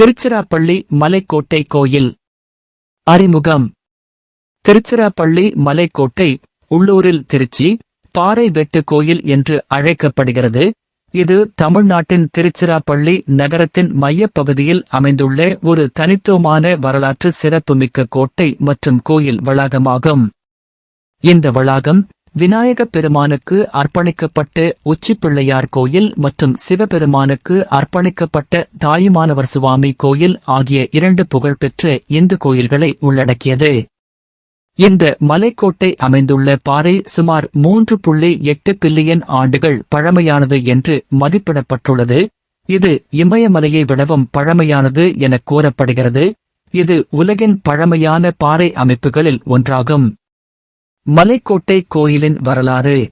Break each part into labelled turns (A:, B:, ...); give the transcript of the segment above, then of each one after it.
A: திருச்சிராப்பள்ளி மலைக்கோட்டை கோயில். அறிமுகம். திருச்சிராப்பள்ளி மலைக்கோட்டை உள்ளூரில் திருச்சி பாறை வெட்டு கோயில் என்று அழைக்கப்படுகிறது. இது தமிழ்நாட்டின் திருச்சிராப்பள்ளி நகரத்தின் மையப்பகுதியில் அமைந்துள்ள ஒரு தனித்துவமான வரலாற்று சிறப்புமிக்க கோட்டை மற்றும் கோயில் வளாகமாகும். இந்த வளாகம் விநாயகப் பெருமானுக்கு அர்ப்பணிக்கப்பட்ட உச்சிப்பிள்ளையார் கோயில் மற்றும் சிவபெருமானுக்கு அர்ப்பணிக்கப்பட்ட தாயுமானவர் சுவாமி கோயில் ஆகிய இரண்டு புகழ்பெற்ற இந்து கோயில்களை உள்ளடக்கியது. இந்த மலைக்கோட்டை அமைந்துள்ள பாறை சுமார் மூன்று புள்ளி எட்டு பில்லியன் ஆண்டுகள் பழமையானது என்று மதிப்பிடப்பட்டுள்ளது. இது இமயமலையை விடவும் பழமையானது என கூறப்படுகிறது. இது உலகின் பழமையான பாறை அமைப்புகளில் ஒன்றாகும். மலைக்கோட்டை கோயிலின் வரலாறு.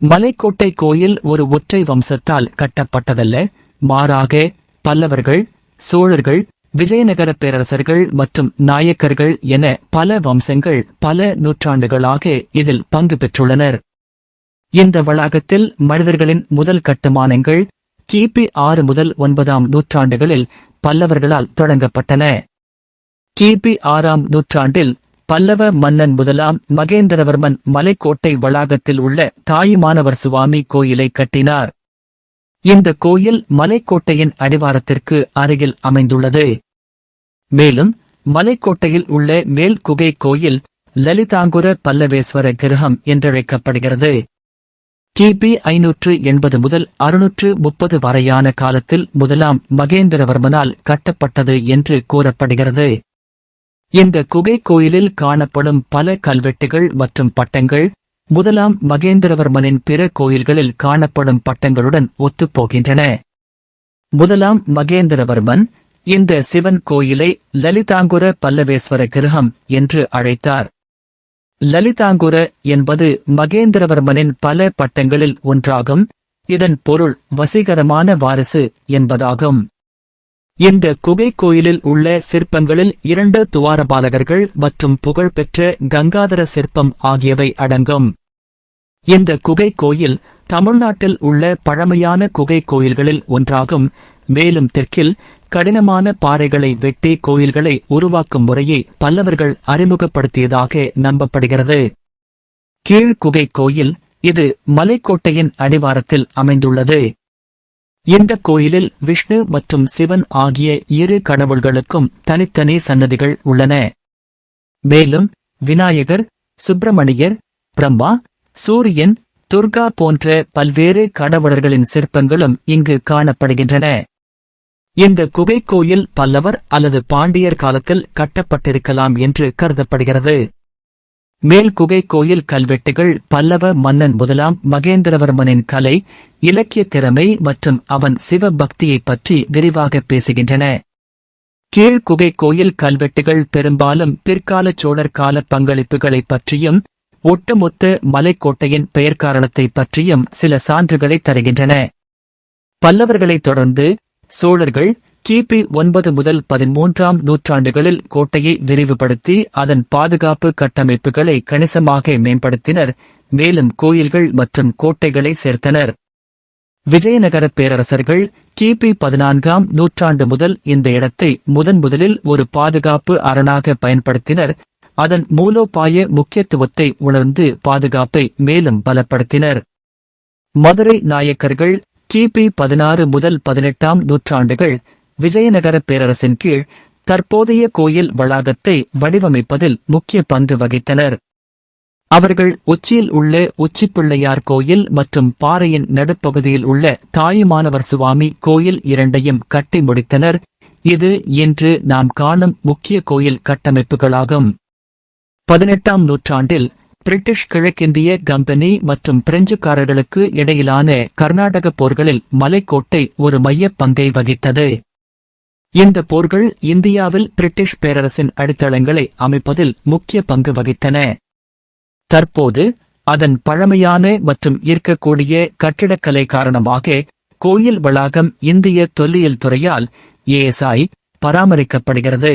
A: மலைக்கோட்டை கோயில் ஒரு ஒற்றை வம்சத்தால் கட்டப்பட்டதல்ல. மாறாக பல்லவர்கள் சோழர்கள் விஜயநகர பேரரசர்கள் மற்றும் நாயக்கர்கள் என பல வம்சங்கள் பல நூற்றாண்டுகளாக இதில் பங்கு பெற்றுள்ளனர். இந்த வளாகத்தில் மனிதர்களின் முதல் கட்டுமானங்கள் கிபி ஆறு முதல் ஒன்பதாம் நூற்றாண்டுகளில் பல்லவர்களால் தொடங்கப்பட்டன. கிபி ஆறாம் நூற்றாண்டில் பல்லவ மன்னன் முதலாம் மகேந்திரவர்மன் மலைக்கோட்டை வளாகத்தில் உள்ள தாயுமானவர் சுவாமி கோயிலை கட்டினார். இந்த கோயில் மலைக்கோட்டையின் அடிவாரத்திற்கு அருகில் அமைந்துள்ளது. மேலும் மலைக்கோட்டையில் உள்ள மேல் குகை கோயில் லலிதாங்குர பல்லவேஸ்வர கிரகம் என்றழைக்கப்படுகிறது. கிபி ஐநூற்று எண்பது முதல் அறுநூற்று முப்பது வரையான காலத்தில் முதலாம் மகேந்திரவர்மனால் கட்டப்பட்டது என்று கூறப்படுகிறது. இந்த குகை கோயிலில் காணப்படும் பல கல்வெட்டுகள் மற்றும் பட்டங்கள் முதலாம் மகேந்திரவர்மனின் பிற கோயில்களில் காணப்படும் பட்டங்களுடன் ஒத்துப்போகின்றன. முதலாம் மகேந்திரவர்மன் இந்த சிவன் கோயிலை லலிதாங்குர பல்லவேஸ்வர கிரகம் என்று அழைத்தார். லலிதாங்குர என்பது மகேந்திரவர்மனின் பல பட்டங்களில் ஒன்றாகும் இதன் பொருள் வசீகரமான வாரிசு என்பதாகும். இந்த குகை கோயிலில் உள்ள சிற்பங்களில் இரண்டு துவாரபாலகர்கள் மற்றும் புகழ்பெற்ற கங்காதர சிற்பம் ஆகியவை அடங்கும். இந்த குகை கோயில் தமிழ்நாட்டில் உள்ள பழமையான குகை கோயில்களில் ஒன்றாகும். மேலும் தெற்கில் கடினமான பாறைகளை வெட்டி கோயில்களை உருவாக்கும் முறையை பல்லவர்கள் அறிமுகப்படுத்தியதாக நம்பப்படுகிறது. கீழ்குகை கோயில் இது மலைக்கோட்டையின் அடிவாரத்தில் அமைந்துள்ளது. இந்த கோயிலில் விஷ்ணு மற்றும் சிவன் ஆகிய இரு கடவுள்களுக்கும் தனித்தனி சன்னதிகள் உள்ளன. மேலும் விநாயகர் சுப்பிரமணியர் பிரம்மா சூரியன் துர்கா போன்ற பல்வேறு கடவுளர்களின் சிற்பங்களும் இங்கு காணப்படுகின்றன. இந்த குகை கோயில் பல்லவர் அல்லது பாண்டியர் காலத்தில் கட்டப்பட்டிருக்கலாம் என்று கருதப்படுகிறது. மேல் குகை கோயில் கல்வெட்டுகள் பல்லவ மன்னன் முதலாம் மகேந்திரவர்மனின் கலை இலக்கிய திறமை மற்றும் அவன் சிவபக்தியை பற்றி விரிவாக பேசுகின்றன. கீழ் குகை கோயில் கல்வெட்டுகள் பெரும்பாலும் பிற்கால சோழர் கால பங்களிப்புகளைப் பற்றியும் ஒட்டுமொத்த மலைக்கோட்டையின் பெயர் காரணத்தை பற்றியும் சில சான்றுகளை தருகின்றன. பல்லவர்களைத் தொடர்ந்து சோழர்கள் கிபி ஒன்பது முதல் பதிமூன்றாம் நூற்றாண்டுகளில் கோட்டையை விரிவுபடுத்தி அதன் பாதுகாப்பு கட்டமைப்புகளை கணிசமாக மேம்படுத்தினர் மேலும் கோயில்கள் மற்றும் கோட்டைகளை சேர்த்தனர். விஜயநகர பேரரசர்கள் கிபி பதினான்காம் நூற்றாண்டு முதல் இந்த இடத்தை முதன் முதலில் ஒரு பாதுகாப்பு அரணாக பயன்படுத்தினர். அதன் மூலோபாய முக்கியத்துவத்தை உணர்ந்து பாதுகாப்பை மேலும் பலப்படுத்தினர். மதுரை நாயக்கர்கள் கிபி பதினாறு முதல் பதினெட்டாம் நூற்றாண்டுகள் விஜயநகர பேரரசின் கீழ் தற்போதைய கோயில் வளாகத்தை வடிவமைப்பதில் முக்கிய பங்கு வகித்தனர். அவர்கள் உச்சியில் உள்ள உச்சிப்பிள்ளையார் கோயில் மற்றும் பாறையின் நடுப்பகுதியில் உள்ள தாயுமானவர் சுவாமி கோயில் இரண்டையும் கட்டி முடித்தனர். இது இன்று நாம் காணும் முக்கிய கோயில் கட்டமைப்புகளாகும். பதினெட்டாம் நூற்றாண்டில் பிரிட்டிஷ் கிழக்கிந்திய கம்பெனி மற்றும் பிரெஞ்சுக்காரர்களுக்கு இடையிலான கர்நாடக போர்களில் மலைக்கோட்டை ஒரு மையப் பங்கை வகித்தது. இந்த போர்கள் இந்தியாவில் பிரிட்டிஷ் பேரரசின் அடித்தளங்களை அமைப்பதில் முக்கிய பங்கு வகித்தன. தற்போது அதன் பழமையான மற்றும் ஈர்க்கக்கூடிய கட்டிடக்கலை காரணமாக கோயில் வளாகம் இந்திய தொல்லியல் துறையால் ஏஎஸ்ஐ பராமரிக்கப்படுகிறது.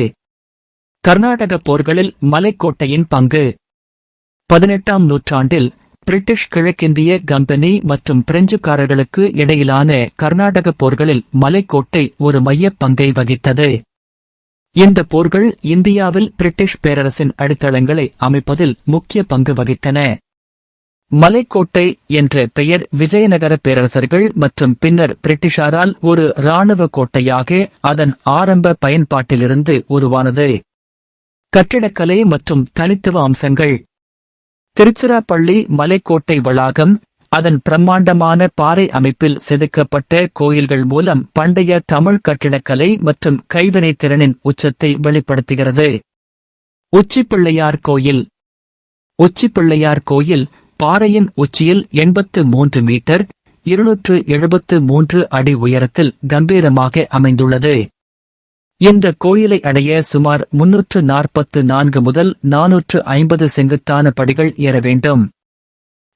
A: கர்நாடக போர்களில் மலைக்கோட்டையின் பங்கு. பதினெட்டாம் நூற்றாண்டில் பிரிட்டிஷ் கிழக்கிந்திய கம்பெனி மற்றும் பிரெஞ்சுக்காரர்களுக்கு இடையிலான கர்நாடக போர்களில் மலைக்கோட்டை ஒரு மையப் பங்கை வகித்தது. இந்த போர்கள் இந்தியாவில் பிரிட்டிஷ் பேரரசின் அடித்தளங்களை அமைப்பதில் முக்கிய பங்கு வகித்தன. மலைக்கோட்டை என்ற பெயர் விஜயநகர பேரரசர்கள் மற்றும் பின்னர் பிரிட்டிஷாரால் ஒரு இராணுவ கோட்டையாக அதன் ஆரம்ப பயன்பாட்டிலிருந்து உருவானது. கட்டிடக்கலை மற்றும் தனித்துவ அம்சங்கள் திருச்சிராப்பள்ளி மலைக்கோட்டை வளாகம் அதன் பிரம்மாண்டமான பாறை அமைப்பில் செதுக்கப்பட்ட கோயில்கள் மூலம் பண்டைய தமிழ் கட்டிடக்கலை மற்றும் கைவினைத் திறனின் உச்சத்தை வெளிப்படுத்துகிறது. உச்சிப்பிள்ளையார் கோயில். உச்சிப்பிள்ளையார் கோயில் பாறையின் உச்சியில் எண்பத்து மூன்று மீட்டர் இருநூற்று எழுபத்து மூன்று அடி உயரத்தில் கம்பீரமாக அமைந்துள்ளது. இந்த கோயிலை அடைய சுமார் முன்னூற்று நாற்பத்து நான்கு முதல் நானூற்று ஐம்பது செங்குத்தான படிகள் ஏற வேண்டும்.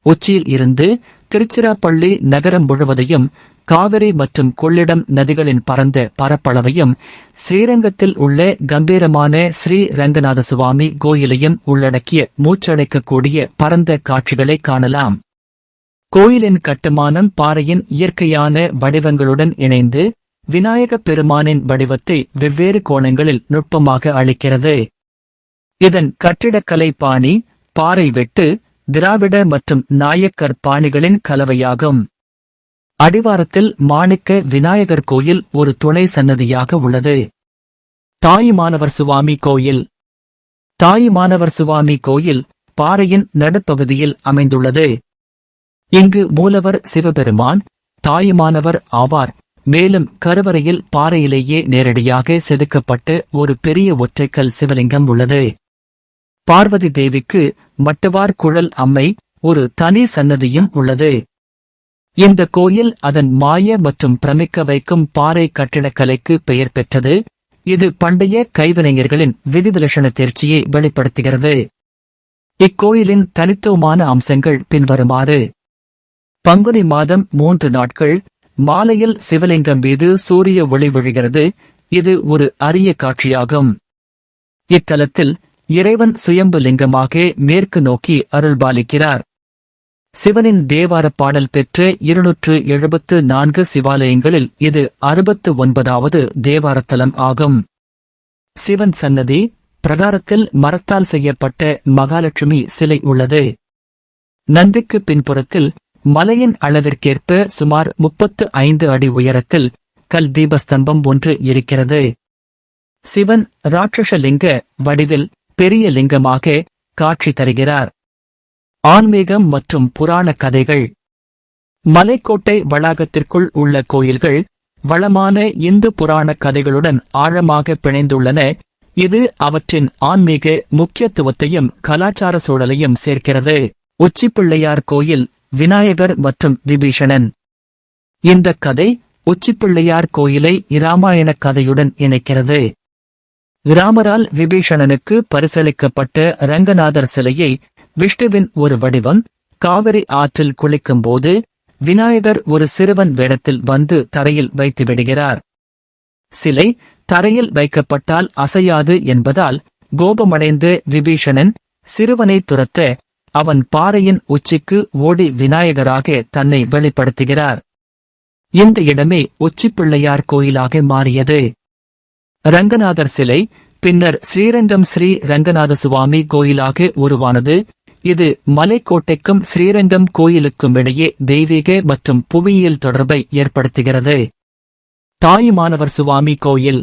A: உச்சியில் இருந்து திருச்சிராப்பள்ளி நகரம் முழுவதையும் காவிரி மற்றும் கொள்ளிடம் நதிகளின் பரந்த பரப்பளவையும் ஸ்ரீரங்கத்தில் உள்ள கம்பீரமான ஸ்ரீ ரங்கநாத சுவாமி கோயிலையும் உள்ளடக்கிய மூச்சடைக்கக்கூடிய பரந்த காட்சிகளை காணலாம். கோயிலின் கட்டுமானம் பாறையின் இயற்கையான வடிவங்களுடன் இணைந்து விநாயகப் பெருமானின் வடிவத்தை வெவ்வேறு கோணங்களில் நுட்பமாக அளிக்கிறது. இதன் கட்டிடக்கலை பாணி பாறை வெட்டு திராவிட மற்றும் நாயக்கர் பாணிகளின் கலவையாகும். அடிவாரத்தில் மாணிக்க விநாயகர் கோயில் ஒரு துணை சன்னதியாக உள்ளது. தாயுமானவர் சுவாமி கோயில். தாயுமானவர் சுவாமி கோயில் பாறையின் நடுப்பகுதியில் அமைந்துள்ளது. இங்கு மூலவர் சிவபெருமான் தாயுமானவர் ஆவார் மேலும் கருவறையில் பாறையிலேயே நேரடியாக செதுக்கப்பட்டு ஒரு பெரிய ஒற்றைக்கல் சிவலிங்கம் உள்ளது. பார்வதி தேவிக்கு மட்டுவார் குழல் அம்மை ஒரு தனி சன்னதியும் உள்ளது. இந்த கோயில் அதன் மாய மற்றும் பிரமிக்க வைக்கும் பாறை கட்டிடக்கலைக்கு பெயர் பெற்றது. இது பண்டைய கைவினைஞர்களின் விதிவிலட்சண தேர்ச்சியை வெளிப்படுத்துகிறது. இக்கோயிலின் தனித்துவமான அம்சங்கள் பின்வருமாறு. பங்குனி மாதம் மூன்று நாட்கள் மாலையில் சிவலிங்கம் மீது சூரிய ஒளி விழுகிறது. இது ஒரு அரிய காட்சியாகும். இத்தலத்தில் இறைவன் சுயம்பு லிங்கமாக மேற்கு நோக்கி அருள்பாலிக்கிறார். சிவனின் தேவார பாடல் பெற்ற இருநூற்று எழுபத்து நான்கு சிவாலயங்களில் இது அறுபத்து ஒன்பதாவது தேவாரத்தலம் ஆகும். சிவன் சன்னதி பிரகாரத்தில் மரத்தால் செய்யப்பட்ட மகாலட்சுமி சிலை உள்ளது. நந்திக்கு பின்புறத்தில் மலையின் அளவிற்கேற்ப சுமார் முப்பத்து ஐந்து அடி உயரத்தில் கல் தீபஸ்தம்பம் ஒன்று இருக்கிறது. சிவன் ராட்சசலிங்க வடிவில் பெரிய லிங்கமாக காட்சி தருகிறார். ஆன்மீகம் மற்றும் புராண கதைகள். மலைக்கோட்டை வளாகத்திற்குள் உள்ள கோயில்கள் வளமான இந்து புராண கதைகளுடன் ஆழமாக பிணைந்துள்ளன. இது அவற்றின் ஆன்மீக முக்கியத்துவத்தையும் கலாச்சார சூழலையும் சேர்க்கிறது. உச்சிப்பிள்ளையார் கோயில் விநாயகர் மற்றும் விபீஷணன். இந்த கதை உச்சிப்பிள்ளையார் கோயிலை இராமாயண கதையுடன் இணைக்கிறது. ராமரால் விபீஷணனுக்கு பரிசளிக்கப்பட்ட ரங்கநாதர் சிலையை விஷ்ணுவின் ஒரு வடிவம் காவிரி ஆற்றில் குளிக்கும்போது விநாயகர் ஒரு சிறுவன் வேடத்தில் வந்து தரையில் வைத்து விடுகிறார். சிலை தரையில் வைக்கப்பட்டால் அசையாது என்பதால் கோபமடைந்து விபீஷணன் சிறுவனை துரத்த அவன் பாறையின் உச்சிக்கு ஓடி விநாயகராக தன்னை வெளிப்படுத்துகிறார். இந்த இடமே உச்சிப்பிள்ளையார் கோயிலாக மாறியது. ரங்கநாதர் சிலை பின்னர் ஸ்ரீரங்கம் ஸ்ரீ ரங்கநாத சுவாமி கோயிலாக உருவானது. இது மலைக்கோட்டைக்கும் ஸ்ரீரங்கம் கோயிலுக்கும் இடையே தெய்வீக மற்றும் புவியியல் தொடர்பை ஏற்படுத்துகிறது. தாயுமானவர் சுவாமி கோயில்.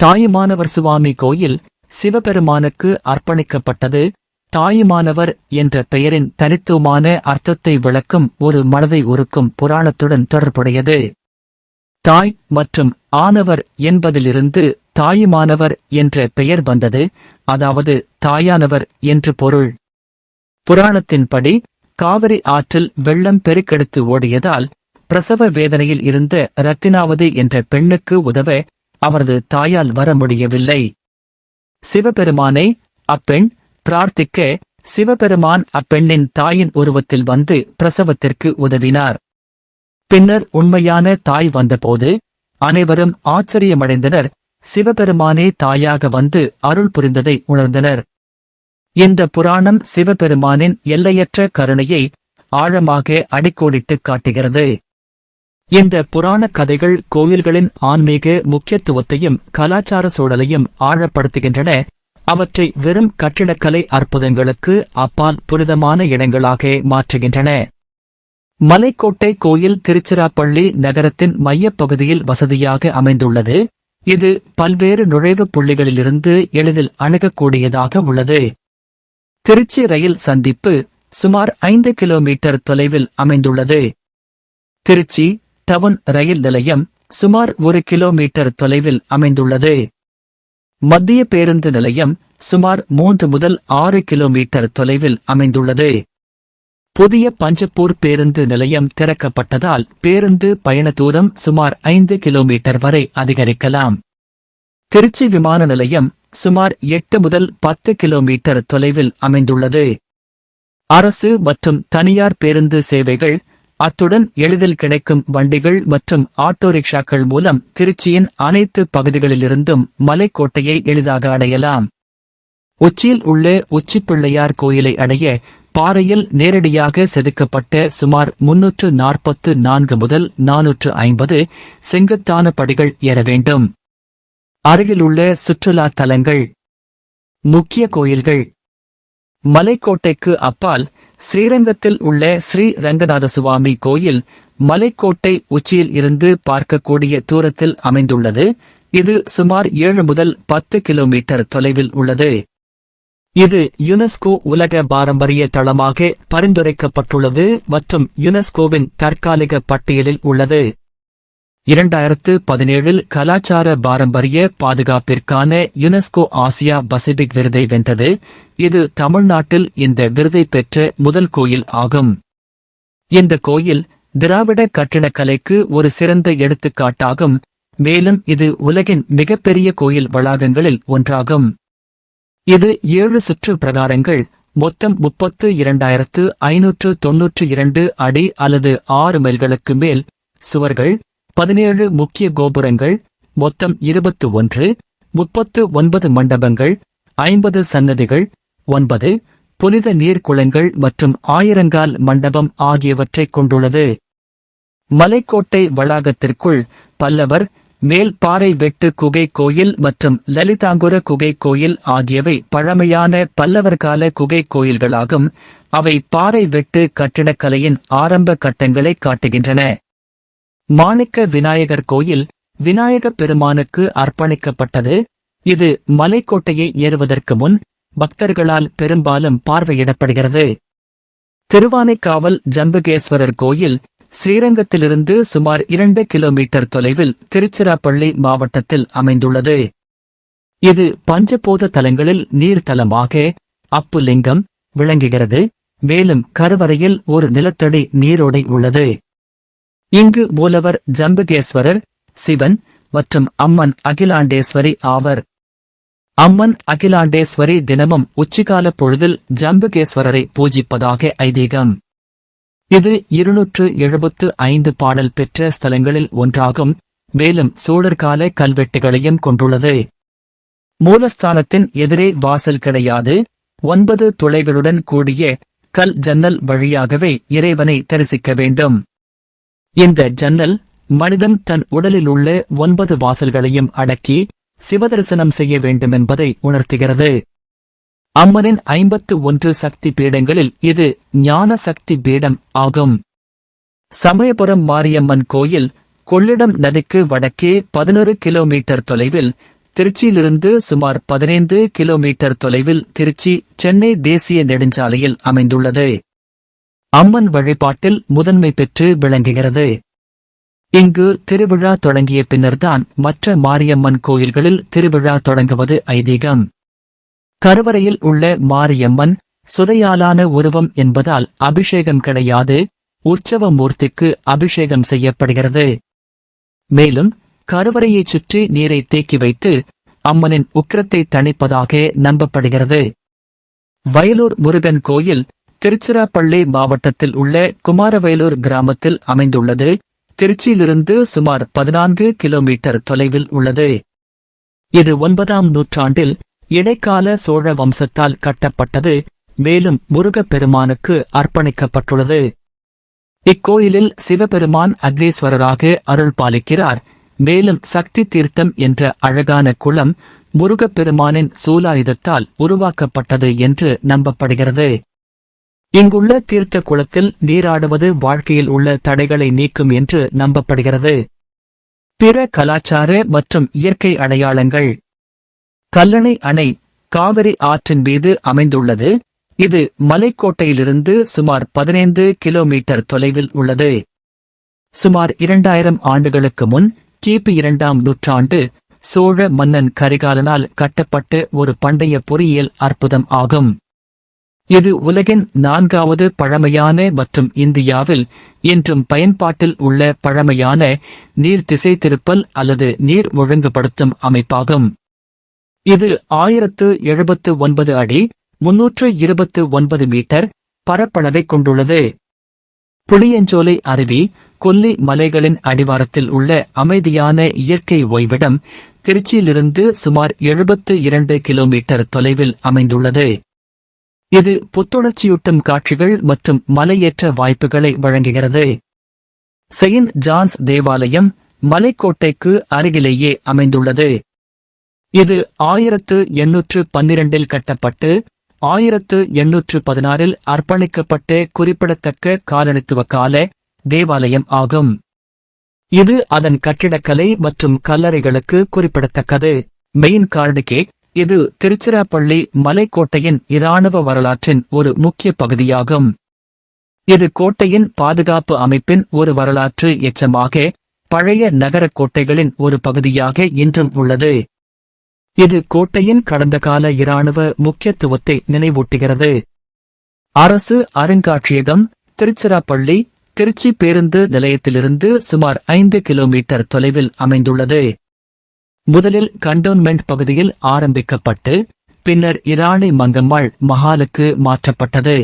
A: தாயுமானவர் சுவாமி கோயில் சிவபெருமானுக்கு அர்ப்பணிக்கப்பட்டது. தாயுமானவர் என்ற பெயரின் தனித்துவமான அர்த்தத்தை விளக்கும் ஒரு மனதை உருக்கும் புராணத்துடன் தொடர்புடையது. தாய் மற்றும் ஆனவர் என்பதிலிருந்து தாயுமானவர் என்ற பெயர் வந்தது அதாவது தாயானவர் என்று பொருள். புராணத்தின்படி காவிரி ஆற்றில் வெள்ளம் பெருக்கெடுத்து ஓடியதால் பிரசவ வேதனையில் இருந்த ரத்தினாவதி என்ற பெண்ணுக்கு உதவ அவரது தாயால் வர முடியவில்லை. சிவபெருமானை அப்பெண் பிரார்த்திக்க சிவபெருமான் அப்பெண்ணின் தாயின் உருவத்தில் வந்து பிரசவத்திற்கு உதவினார். பின்னர் உண்மையான தாய் வந்தபோது அனைவரும் ஆச்சரியமடைந்தனர். சிவபெருமானே தாயாக வந்து அருள் புரிந்ததை உணர்ந்தனர். இந்த புராணம் சிவபெருமானின் எல்லையற்ற கருணையை ஆழமாக அடிக்கோடிட்டு காட்டுகிறது. இந்த புராண கதைகள் கோயில்களின் ஆன்மீக முக்கியத்துவத்தையும் கலாச்சார சூழலையும் ஆழப்படுத்துகின்றன. அவற்றை வெறும் கட்டிடக்கலை அற்புதங்களுக்கு அப்பால் புனிதமான இடங்களாக மாற்றுகின்றன. மலைக்கோட்டை கோயில் திருச்சிராப்பள்ளி நகரத்தின் மையப் பகுதியில் வசதியாக அமைந்துள்ளது. இது பல்வேறு நுழைவுப் புள்ளிகளிலிருந்து எளிதில் அணுகக்கூடியதாக உள்ளது. திருச்சி ரயில் சந்திப்பு சுமார் ஐந்து கிலோமீட்டர் தொலைவில் அமைந்துள்ளது. திருச்சி டவுன் ரயில் நிலையம் சுமார் ஒரு கிலோமீட்டர் தொலைவில் அமைந்துள்ளது. மத்திய பேருந்து நிலையம் சுமார் மூன்று முதல் ஆறு கிலோமீட்டர் தொலைவில் அமைந்துள்ளது. புதிய பஞ்சப்பூர் பேருந்து நிலையம் திறக்கப்பட்டதால் பேருந்து பயண தூரம் சுமார் ஐந்து கிலோமீட்டர் வரை அதிகரிக்கலாம். திருச்சி விமான நிலையம் சுமார் எட்டு முதல் பத்து கிலோமீட்டர் தொலைவில் அமைந்துள்ளது. அரசு மற்றும் தனியார் பேருந்து சேவைகள் அத்துடன் எளிதில் கிடைக்கும் வண்டிகள் மற்றும் ஆட்டோ ரிக்ஷாக்கள் மூலம் திருச்சியின் அனைத்து பகுதிகளிலிருந்தும் மலைக்கோட்டையை எளிதாக அடையலாம். உச்சியில் உள்ள உச்சிப்பிள்ளையார் கோயிலை அடைய பாறையில் நேரடியாக செதுக்கப்பட்ட சுமார் முன்னூற்று நாற்பத்து நான்கு முதல் நானூற்று ஐம்பது செங்குத்தான படிகள் ஏற வேண்டும். அருகிலுள்ள சுற்றுலா தலங்கள் முக்கிய கோயில்கள். மலைக்கோட்டைக்கு அப்பால் ஸ்ரீரங்கத்தில் உள்ள ஸ்ரீ ரங்கநாத சுவாமி கோயில் மலைக்கோட்டை உச்சியில் இருந்து பார்க்கக்கூடிய தூரத்தில் அமைந்துள்ளது. இது சுமார் ஏழு முதல் பத்து கிலோமீட்டர் தொலைவில் உள்ளது. இது யுனெஸ்கோ உலக பாரம்பரிய தளமாக பரிந்துரைக்கப்பட்டுள்ளது மற்றும் யுனெஸ்கோவின் தற்காலிக பட்டியலில் உள்ளது. இரண்டாயிரத்து பதினேழில் கலாச்சார பாரம்பரிய பாதுகாப்பிற்கான யுனெஸ்கோ ஆசியா பசிபிக் விருதை வென்றது. இது தமிழ்நாட்டில் இந்த விருதை பெற்ற முதல் கோயில் ஆகும். இந்த கோயில் திராவிட கட்டிடக்கலைக்கு ஒரு சிறந்த எடுத்துக்காட்டாகும். மேலும் இது உலகின் மிகப்பெரிய கோயில் வளாகங்களில் ஒன்றாகும். இது ஏழு சுற்று பிரகாரங்கள் மொத்தம் முப்பத்து இரண்டாயிரத்து ஐநூற்று தொன்னூற்று இரண்டு அடி அல்லது ஆறு மைல்களுக்கு மேல் சுவர்கள் பதினேழு முக்கிய கோபுரங்கள் மொத்தம் இருபத்து ஒன்று முப்பத்து ஒன்பது மண்டபங்கள் ஐம்பது சன்னதிகள் ஒன்பது புனித நீர்க்குளங்கள் மற்றும் ஆயிரங்கால் மண்டபம் ஆகியவற்றைக் கொண்டுள்ளது. மலைக்கோட்டை வளாகத்திற்குள் பல்லவர் மேல் பாறை வெட்டு குகை கோயில் மற்றும் லலிதாங்குர குகை கோயில் ஆகியவை பழமையான பல்லவர் கால குகை கோயில்களாகும். அவை பாறை வெட்டு கட்டிடக்கலையின் ஆரம்ப கட்டங்களை காட்டுகின்றன. மாணிக்க விநாயகர் கோயில் விநாயகப் பெருமானுக்கு அர்ப்பணிக்கப்பட்டது. இது மலைக்கோட்டையை ஏறுவதற்கு முன் பக்தர்களால் பெரும்பாலும் பார்வையிடப்படுகிறது. திருவானைக்காவல் ஜம்புகேஸ்வரர் கோயில் ஸ்ரீரங்கத்திலிருந்து சுமார் இரண்டு கிலோமீட்டர் தொலைவில் திருச்சிராப்பள்ளி மாவட்டத்தில் அமைந்துள்ளது. இது பஞ்சபோத தலங்களில் நீர்த்தலமாக அப்புலிங்கம் விளங்குகிறது. மேலும் கருவறையில் ஒரு நிலத்தடி நீரோடை உள்ளது. இங்கு மூலவர் ஜம்புகேஸ்வரர் சிவன் மற்றும் அம்மன் அகிலாண்டேஸ்வரி ஆவர். அம்மன் அகிலாண்டேஸ்வரி தினமும் உச்சிகால பொழுதில் ஜம்புகேஸ்வரரை பூஜிப்பதாக ஐதீகம். இது இருநூற்று எழுபத்து ஐந்து பாடல் பெற்ற ஸ்தலங்களில் ஒன்றாகும் மேலும் சோழர்கால கல்வெட்டுகளையும் கொண்டுள்ளது. மூலஸ்தானத்தின் எதிரே வாசல் கிடையாது ஒன்பது துளைகளுடன் கூடிய கல் ஜன்னல் வழியாகவே இறைவனை தரிசிக்க வேண்டும். இந்த ஜன்னல் மனிதன் தன் உடலில் உள்ள ஒன்பது வாசல்களையும் அடக்கி சிவதரிசனம் செய்ய வேண்டுமென்பதை உணர்த்துகிறது. அம்மனின் ஐம்பத்து ஒன்று சக்தி பீடங்களில் இது ஞான சக்தி பீடம் ஆகும். சமயபுரம் மாரியம்மன் கோயில் கொள்ளிடம் நதிக்கு வடக்கே பதினொரு கிலோமீட்டர் தொலைவில் திருச்சியிலிருந்து சுமார் பதினைந்து கிலோமீட்டர் தொலைவில் திருச்சி சென்னை தேசிய நெடுஞ்சாலையில் அமைந்துள்ளது. அம்மன் வழிபாட்டில் முதன்மை பெற்று விளங்குகிறது. இங்கு திருவிழா தொடங்கிய பின்னர்தான் மற்ற மாரியம்மன் கோயில்களில் திருவிழா தொடங்குவது ஐதீகம். கருவறையில் உள்ள மாரியம்மன் சுதையாலான உருவம் என்பதால் அபிஷேகம் கிடையாது உற்சவ மூர்த்திக்கு அபிஷேகம் செய்யப்படுகிறது. மேலும் கருவறையைச் சுற்றி நீரை தேக்கி வைத்து அம்மனின் உக்கிரத்தை தணிப்பதாக நம்பப்படுகிறது. வயலூர் முருகன் கோயில் திருச்சிராப்பள்ளி மாவட்டத்தில் உள்ள குமாரவேலூர் கிராமத்தில் அமைந்துள்ளது. திருச்சியிலிருந்து சுமார் பதினான்கு கிலோமீட்டர் தொலைவில் உள்ளது. இது ஒன்பதாம் நூற்றாண்டில் இடைக்கால சோழ வம்சத்தால் கட்டப்பட்டது. மேலும் முருகப் பெருமானுக்கு அர்ப்பணிக்கப்பட்டுள்ளது. இக்கோயிலில் சிவபெருமான் அக்னேஸ்வரராக அருள் பாலிக்கிறார். மேலும் சக்தி தீர்த்தம் என்ற அழகான குளம் முருகப் பெருமானின் சூலாயுதத்தால் உருவாக்கப்பட்டது என்று நம்பப்படுகிறது. இங்குள்ள தீர்த்த குளத்தில் நீராடுவது வாழ்க்கையில் உள்ள தடைகளை நீக்கும் என்று நம்பப்படுகிறது. பிற கலாச்சார மற்றும் இயற்கை அடையாளங்கள். கல்லணை அணை காவிரி ஆற்றின் மீது அமைந்துள்ளது. இது மலைக்கோட்டையிலிருந்து சுமார் பதினைந்து கிலோமீட்டர் தொலைவில் உள்ளது. சுமார் இரண்டாயிரம் ஆண்டுகளுக்கு முன் கிபி இரண்டாம் நூற்றாண்டு சோழ மன்னன் கரிகாலனால் கட்டப்பட்ட ஒரு பண்டைய பொறியியல் அற்புதம் ஆகும். இது உலகின் நான்காவது பழமையான மற்றும் இந்தியாவில் இன்றும் பயன்பாட்டில் உள்ள பழமையான நீர் திசை திருப்பல் அல்லது நீர் ஒழுங்குபடுத்தும் அமைப்பாகும். இது ஆயிரத்து எழுபத்து ஒன்பது அடி முன்னூற்று இருபத்து ஒன்பது மீட்டர் பரப்பளவை கொண்டுள்ளது. புளியஞ்சோலை அருவி கொல்லி மலைகளின் அடிவாரத்தில் உள்ள அமைதியான இயற்கை ஓய்விடம் திருச்சியிலிருந்து சுமார் எழுபத்து இரண்டு கிலோமீட்டர் தொலைவில் அமைந்துள்ளது. இது புத்துணர்ச்சியூட்டும் காட்சிகள் மற்றும் மலையேற்ற வாய்ப்புகளை வழங்குகிறது. செயின்ட் ஜான்ஸ் தேவாலயம் மலைக்கோட்டைக்கு அருகிலேயே அமைந்துள்ளது. இது ஆயிரத்து எண்ணூற்று பன்னிரண்டில் கட்டப்பட்டு ஆயிரத்து எண்ணூற்று பதினாறில் அர்ப்பணிக்கப்பட்ட குறிப்பிடத்தக்க காலனித்துவ கால தேவாலயம் ஆகும். இது அதன் கட்டிடக்கலை மற்றும் கல்லறைகளுக்கு குறிப்பிடத்தக்கது. மெயின் கார்டு கேக் இது திருச்சிராப்பள்ளி மலைக்கோட்டையின் இராணுவ வரலாற்றின் ஒரு முக்கிய பகுதியாகும். இது கோட்டையின் பாதுகாப்பு அமைப்பின் ஒரு வரலாற்று எச்சமாக பழைய நகரக் கோட்டைகளின் ஒரு பகுதியாக இன்றும் உள்ளது. இது கோட்டையின் கடந்த கால இராணுவ முக்கியத்துவத்தை நினைவூட்டுகிறது. அரசு அருங்காட்சியகம் திருச்சிராப்பள்ளி திருச்சி பேருந்து நிலையத்திலிருந்து சுமார் ஐந்து கிலோமீட்டர் தொலைவில் அமைந்துள்ளது. முதலில் கண்டோன்மெண்ட் பகுதியில் ஆரம்பிக்கப்பட்டு பின்னர் இராணி மங்கம்மாள் மஹாலுக்கு மாற்றப்பட்டது.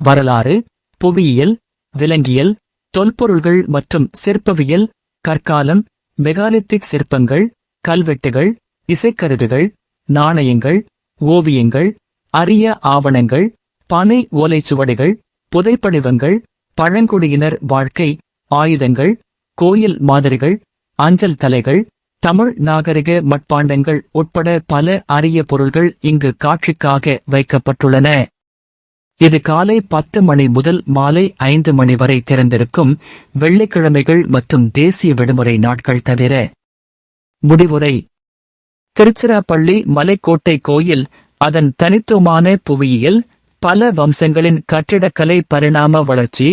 A: வரலாறு புவியியல் விலங்கியல் தொல்பொருள்கள் மற்றும் சிற்பவியல் கற்காலம் மெகாலித்திக் சிற்பங்கள் கல்வெட்டுகள் இசைக்கருவிகள் நாணயங்கள் ஓவியங்கள் அரிய ஆவணங்கள் பனை ஓலைச்சுவடிகள் புதைப்படிவங்கள் பழங்குடியினர் வாழ்க்கை ஆயுதங்கள் கோயில் மாதிரிகள் அஞ்சல் தலைகள் தமிழ் நாகரிக மட்பாண்டங்கள் உட்பட பல அரிய பொருள்கள் இங்கு காட்சிக்காக வைக்கப்பட்டுள்ளன. இது காலை பத்து மணி முதல் மாலை ஐந்து மணி வரை திறந்திருக்கும் வெள்ளிக்கிழமைகள் மற்றும் தேசிய விடுமுறை நாட்கள் தவிர. முடிவுரை. திருச்சிராப்பள்ளி மலைக்கோட்டை கோயில் அதன் தனித்துவமான புவியியல் பல வம்சங்களின் கட்டிடக்கலை பரிணாம வளர்ச்சி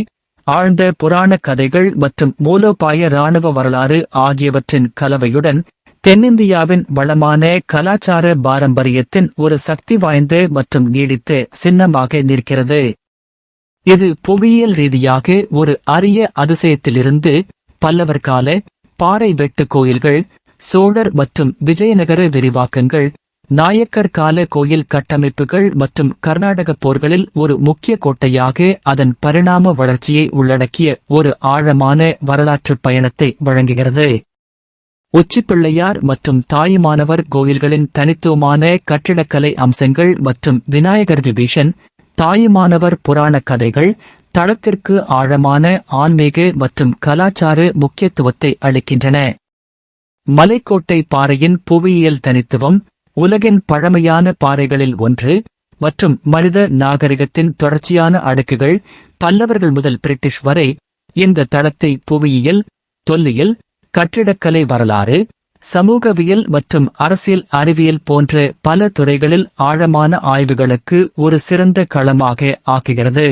A: ஆழ்ந்த புராண கதைகள் மற்றும் மூலோபாய இராணுவ வரலாறு ஆகியவற்றின் கலவையுடன் தென்னிந்தியாவின் வளமான கலாச்சார பாரம்பரியத்தின் ஒரு சக்தி வாய்ந்த மற்றும் நீடித்த சின்னமாக நிற்கிறது. இது புவியியல் ரீதியாக ஒரு அரிய அதிசயத்திலிருந்து பல்லவர் கால பாறை வெட்டு கோயில்கள் சோழர் மற்றும் விஜயநகர விரிவாக்கங்கள் நாயக்கர் கால கோயில் கட்டமைப்புகள் மற்றும் கர்நாடக போர்களில் ஒரு முக்கிய கோட்டையாக அதன் பரிணாம வளர்ச்சியை உள்ளடக்கிய ஒரு ஆழமான வரலாற்று பயணத்தை வழங்குகிறது. உச்சிப்பிள்ளையார் மற்றும் தாயுமானவர் கோயில்களின் தனித்துவமான கட்டிடக்கலை அம்சங்கள் மற்றும் விநாயகர் விபீஷன் தாயுமானவர் புராண கதைகள் தளத்திற்கு ஆழமான ஆன்மீக மற்றும் கலாச்சார முக்கியத்துவத்தை அளிக்கின்றன. மலைக்கோட்டை பாறையின் புவியியல் தனித்துவம் உலகின் பழமையான பாறைகளில் ஒன்று மற்றும் மனித நாகரிகத்தின் தொடர்ச்சியான அடுக்குகள் பல்லவர்கள் முதல் பிரிட்டிஷ் வரை இந்த தளத்தை புவியியல் தொல்லியல் கட்டிடக்கலை வரலாறு சமூகவியல் மற்றும் அரசியல் அறிவியல் போன்ற பல துறைகளில் ஆழமான ஆய்வுகளுக்கு ஒரு சிறந்த களமாக ஆக்குகிறது.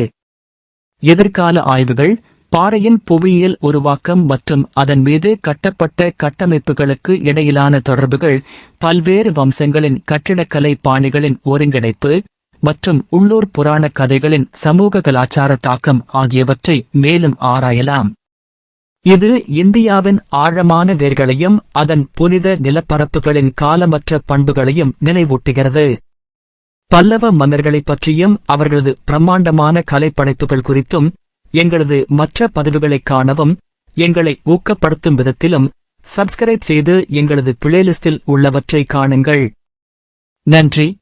A: எதிர்கால ஆய்வுகள் பாறையின் புவியியல் உருவாக்கம் மற்றும் அதன் மீது கட்டப்பட்ட கட்டமைப்புகளுக்கு இடையிலான தொடர்புகள் பல்வேறு வம்சங்களின் கட்டிடக்கலை பாணிகளின் ஒருங்கிணைப்பு மற்றும் உள்ளூர் புராண கதைகளின் சமூக கலாச்சார தாக்கம் ஆகியவற்றை மேலும் ஆராயலாம். இது இந்தியாவின் ஆழமான வேர்களையும் அதன் புனித நிலப்பரப்புகளின் காலமற்ற பண்புகளையும் நினைவூட்டுகிறது. பல்லவ மன்னர்களைப் பற்றியும் அவர்களது பிரம்மாண்டமான கலைப்படைப்புகள் குறித்தும் எங்களது மற்ற பதிவுகளைக் காணவும் எங்களை ஊக்கப்படுத்தும் விதத்திலும் சப்ஸ்கிரைப் செய்து எங்களது பிளேலிஸ்டில் உள்ளவற்றை காணுங்கள். நன்றி.